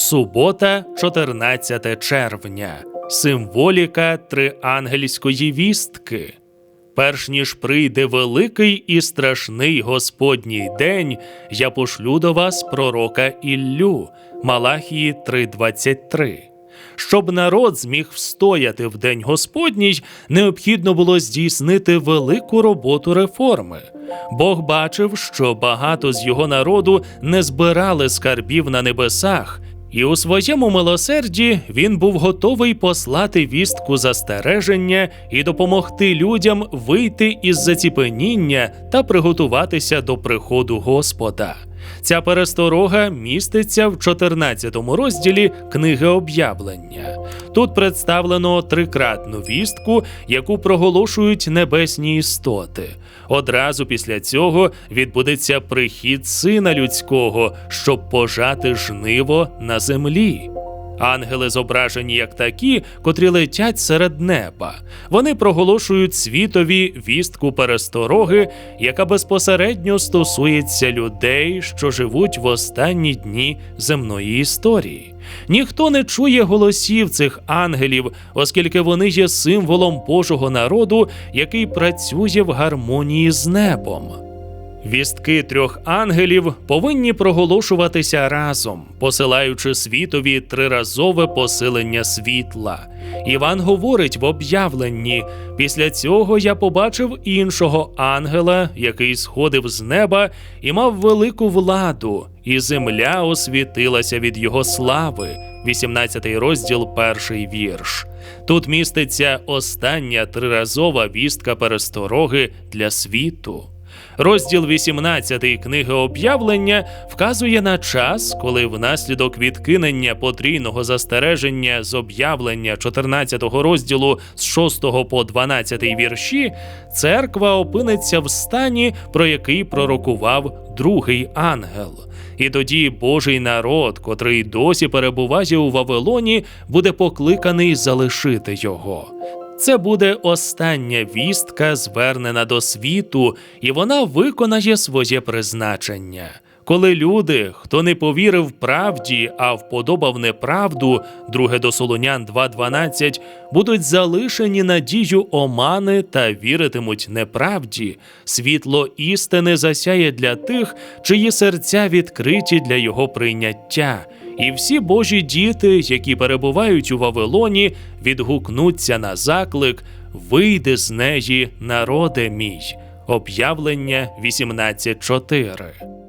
Субота, 14 червня. Символіка триангельської вістки. Перш ніж прийде великий і страшний Господній день, я пошлю до вас пророка Іллю, Малахії 3:23. Щоб народ зміг встояти в день Господній, необхідно було здійснити велику роботу реформи. Бог бачив, що багато з його народу не збирали скарбів на небесах, і у своєму милосерді він був готовий послати вістку застереження і допомогти людям вийти із заціпеніння та приготуватися до приходу Господа. Ця пересторога міститься в 14 розділі книги об'явлення. Тут представлено трикратну вістку, яку проголошують небесні істоти. Одразу після цього відбудеться прихід сина людського, щоб пожати жниво на землі. Ангели зображені як такі, котрі летять серед неба. Вони проголошують світові вістку перестороги, яка безпосередньо стосується людей, що живуть в останні дні земної історії. Ніхто не чує голосів цих ангелів, оскільки вони є символом Божого народу, який працює в гармонії з небом. Вістки трьох ангелів повинні проголошуватися разом, посилаючи світові триразове посилення світла. Іван говорить в об'явленні: після цього я побачив іншого ангела, який сходив з неба і мав велику владу, і земля освітилася від його слави. 18 розділ, перший вірш. Тут міститься остання триразова вістка перестороги для світу. Розділ 18 книги об'явлення вказує на час, коли внаслідок відкинення потрійного застереження з об'явлення 14 розділу з 6 по 12 вірші, церква опиниться в стані, про який пророкував другий ангел. І тоді Божий народ, котрий досі перебуває у Вавилоні, буде покликаний залишити його. Це буде остання вістка, звернена до світу, і вона виконає своє призначення. Коли люди, хто не повірив правді, а вподобав неправду, 2 до Солонян 2.12, будуть залишені надію омани та віритимуть неправді, світло істини засяє для тих, чиї серця відкриті для його прийняття. І всі Божі діти, які перебувають у Вавилоні, відгукнуться на заклик Вийди з неї, народе мій. Об'явлення 18.4